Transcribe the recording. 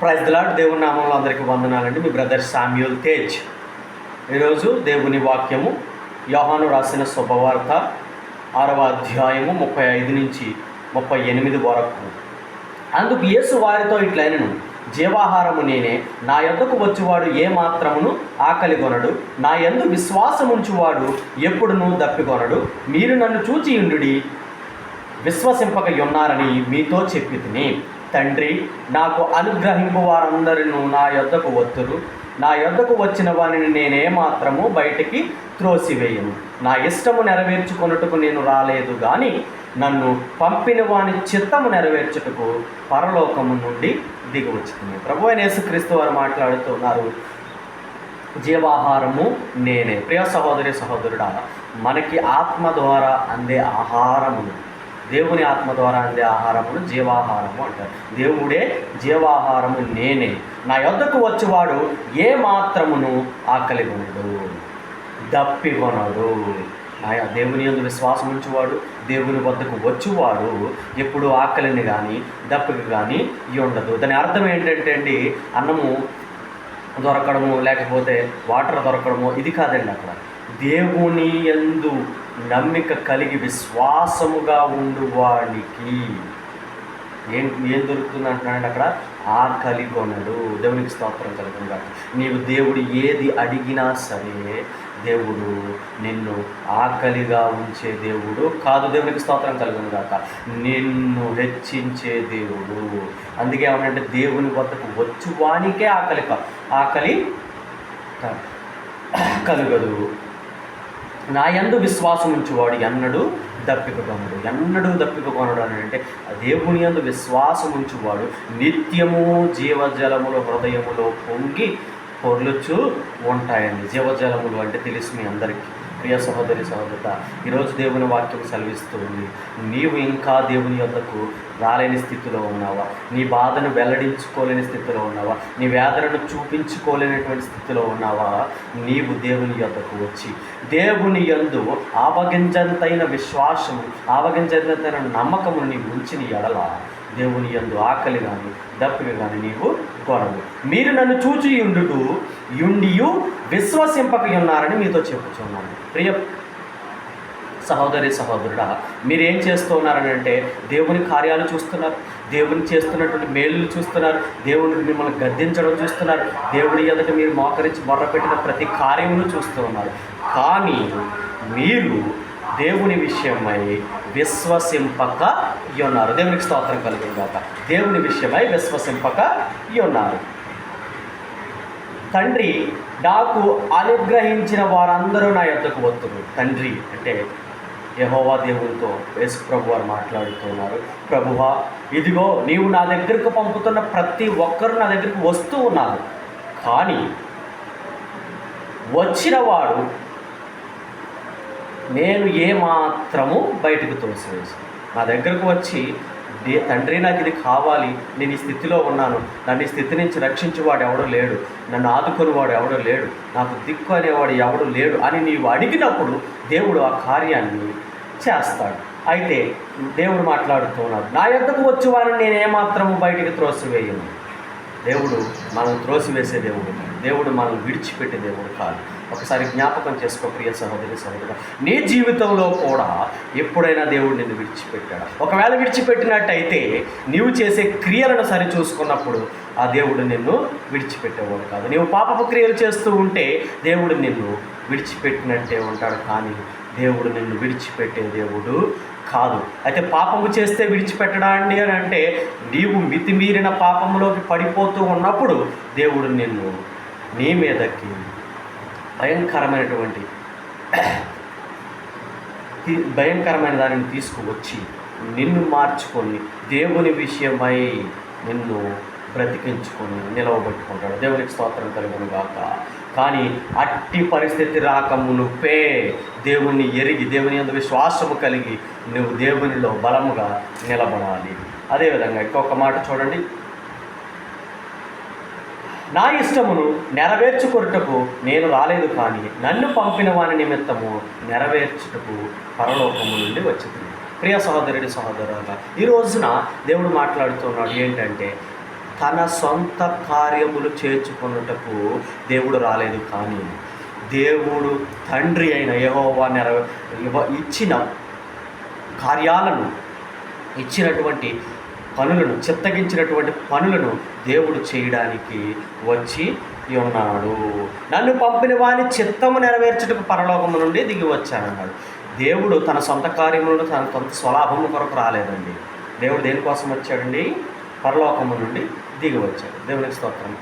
Praise lord దేవుని నామంలో అందరికీ వందనాలండి. మీ బ్రదర్ శామ్యూల్ తేజ్. ఈరోజు దేవుని వాక్యము యోహాను రాసిన శుభవార్త ఆరవ అధ్యాయము ముప్పై ఐదు నుంచి ముప్పై ఎనిమిది వరకు. అందుకు యేసు వారితో ఇట్లైనను జీవాహారము నేనే నా యొద్దకు వచ్చేవాడు ఏ మాత్రమును ఆకలి కొనడు నా యందు విశ్వాసముంచువాడు ఎప్పుడునూ దప్పికొనడు మీరు నన్ను చూచి ఉండు విశ్వసింపక ఉన్నారని మీతో చెప్పి తిని. తండ్రి నాకు అనుగ్రహింపు వారందరినూ నా యొద్దకు వత్తురు. నా యొద్దకు వచ్చిన వారిని నేనేమాత్రము బయటికి త్రోసివేయను. నా ఇష్టము నెరవేర్చుకొనుటకు నేను రాలేదు కానీ నన్ను పంపిన వాని చిత్తము నెరవేర్చుటకు పరలోకము నుండి దిగి ప్రభు అయిన యేసుక్రీస్తు వారు మాట్లాడుతున్నారు. జీవాహారము నేనే. ప్రియ సహోదరి సహోదరుడా మనకి ఆత్మ ద్వారా అందే ఆహారమును దేవుని ఆత్మ ద్వారా అందే ఆహారమును జీవాహారము అంటారు. దేవుడే జీవాహారము నేనే. నా యొద్దకు వచ్చేవాడు ఏ మాత్రమును ఆకలి కొనడు దప్పి కొనడు ఆయన దేవుని ఎందు విశ్వాసం ఉంచువాడు దేవుని వద్దకు వచ్చేవాడు ఎప్పుడు ఆకలిని కానీ దప్పకి కానీ ఇవి ఉండదు దాని అర్థం ఏంటంటే అండి అన్నము దొరకడము లేకపోతే వాటర్ దొరకడము ఇది కాదండి అక్కడ. దేవుని యందు నమ్మిక కలిగి విశ్వాసముగా ఉండువాడికి. ఏం ఏం దొరుకుతుంది అంటున్నాడు అక్కడ? ఆకలి కొనడు. దేవునికి స్తోత్రం కలుగును నీవు దేవుడు ఏది అడిగినా సరే దేవుడు నిన్ను ఆకలిగా ఉంచే దేవుడు కాదు. దేవునికి స్తోత్రం కలుగును కాక నిన్ను హెచ్చించే దేవుడు. అందుకే ఏమంటే దేవుని వద్దకు వచ్చు వానికే ఆకలి ఆకలి కలగదు కలుగదు. నా యందు విశ్వాసం ఉంచువాడు ఎన్నడు దప్పికొనడు ఎన్నడూ దప్పికొనడు అని అంటే దేవుని యందు విశ్వాసం ఉంచువాడు నిత్యము జీవజలములు హృదయములో పొంగి పొర్లుచు ఉంటాయండి. జీవజలములు అంటే తెలుసు మీ అందరికీ. ప్రియ సహోదరి సహోదరత ఈరోజు దేవుని వాక్యం సెలవిస్తుంది నీవు ఇంకా దేవుని యొద్దకు రాలేని స్థితిలో ఉన్నావా? నీ బాధను వెల్లడించుకోలేని స్థితిలో ఉన్నావా? నీ వేదనను చూపించుకోలేనటువంటి స్థితిలో ఉన్నావా? నీవు దేవుని యొద్దకు వచ్చి దేవుని యందు ఆవగించంతైన విశ్వాసము ఆవగించంతైన నమ్మకమును నీవు ఉంచిన ఎడల దేవుని యందు ఆకలి కానీ దప్పిక కానీ నీవు కొనవు. మీరు నన్ను చూచి ఉండుటూ యుండియు విశ్వసింపక ఉన్నారని మీతో చెప్పుచున్నాను. ప్రియ సహోదరి సహోదరుడా మీరేం చేస్తూ ఉన్నారని అంటే దేవుని కార్యాలు చూస్తున్నారు దేవుని చేస్తున్నటువంటి మేలులు చూస్తున్నారు దేవుని మిమ్మల్ని గద్దించడం చూస్తున్నారు దేవుని ఎదుట మీరు మోకరించి మొర్రపెట్టిన ప్రతి కార్యమును చూస్తూ ఉన్నారు. కానీ మీరు దేవుని విషయమై విశ్వసింపక ఉన్నారు. దేవునికి స్తోత్రం కలిగింది కాక దేవుని విషయమై విశ్వసింపక ఉన్నారు. తండ్రి నాకు అనుగ్రహించిన వారందరూ నా యొక్కకు వస్తున్నారు. తండ్రి అంటే యహోవా దేవునితో యేసు ప్రభు వారు మాట్లాడుతున్నారు. ప్రభువా ఇదిగో నీవు నా దగ్గరకు పంపుతున్న ప్రతి ఒక్కరు నా దగ్గరకు వస్తూ ఉన్నారు. కానీ వచ్చినవాడు నేను ఏమాత్రము బయటకు తోసివేసి నా దగ్గరకు వచ్చి దే తండ్రి నాకు ఇది కావాలి నేను ఈ స్థితిలో ఉన్నాను. నన్ను ఈ స్థితి నుంచి రక్షించేవాడు ఎవడో లేడు. నన్ను ఆదుకునేవాడు ఎవడో లేడు. నాకు దిక్కు అనేవాడు ఎవడు లేడు అని నీవు అడిగినప్పుడు దేవుడు ఆ కార్యాన్ని చేస్తాడు. అయితే దేవుడు మాట్లాడుతున్నాడు నా యొక్కకు వచ్చేవారిని నేను ఏమాత్రము బయటికి త్రోసివేయను? దేవుడు మనం త్రోసివేసే దేవుడు. దేవుడు మనల్ని విడిచిపెట్టే దేవుడు కాదు. ఒకసారి జ్ఞాపకం చేసుకో ప్రియ సహోదరి సహోదరు. నీ జీవితంలో కూడా ఎప్పుడైనా దేవుడు నిన్ను విడిచిపెట్టాడు? ఒకవేళ విడిచిపెట్టినట్టయితే నీవు చేసే క్రియలను సరి చూసుకున్నప్పుడు ఆ దేవుడు నిన్ను విడిచిపెట్టేవాడు కాదు. నీవు పాపపు క్రియలు చేస్తూ ఉంటే దేవుడు నిన్ను విడిచిపెట్టినట్టే ఉంటాడు. కానీ దేవుడు నిన్ను విడిచిపెట్టే దేవుడు కాదు. అయితే పాపము చేస్తే విడిచిపెట్టడా అండి అని అంటే నీవు మితిమీరిన పాపంలోకి పడిపోతూ ఉన్నప్పుడు దేవుడు నిన్ను నీ మీదకి భయంకరమైనటువంటి భయంకరమైన దానిని తీసుకువచ్చి నిన్ను మార్చుకొని దేవుని విషయమై నిన్ను బ్రతికించుకొని నిలవబెట్టుకుంటాడు. దేవునికి స్తోత్రం కలుగును గాక. కానీ అట్టి పరిస్థితి రాక నువ్వే దేవుణ్ణి ఎరిగి దేవుని అందు విశ్వాసము కలిగి నువ్వు దేవునిలో బలముగా నిలబడాలి. అదేవిధంగా ఇంకొక మాట చూడండి. నా ఇష్టమును నెరవేర్చుకొనుటకు నేను రాలేదు కానీ నన్ను పంపిన వాని నిమిత్తము నెరవేర్చుటకు పరలోకము నుండి వచ్చింది ప్రియ సహోదరుడి సహోదరుగా ఈ రోజున దేవుడు మాట్లాడుతున్నాడు ఏంటంటే తన సొంత కార్యములు చేర్చుకున్నటకు దేవుడు రాలేదు కానీ దేవుడు తండ్రి అయిన యహోవా నెరవే ఇచ్చిన కార్యాలను ఇచ్చినటువంటి పనులను చిత్తగించినటువంటి పనులను దేవుడు చేయడానికి వచ్చి ఉన్నాడు. నన్ను పంపిన వాని చిత్తము నెరవేర్చుటకు పరలోకము నుండి దిగి వచ్చానన్నాడు. దేవుడు తన సొంత కార్యములను తన సొంత స్వలాభము కొరకు రాలేదండి. దేవుడు దేనికోసం వచ్చాడండి? పరలోకము నుండి దిగి వచ్చాడు. దేవునికి స్తోత్రం.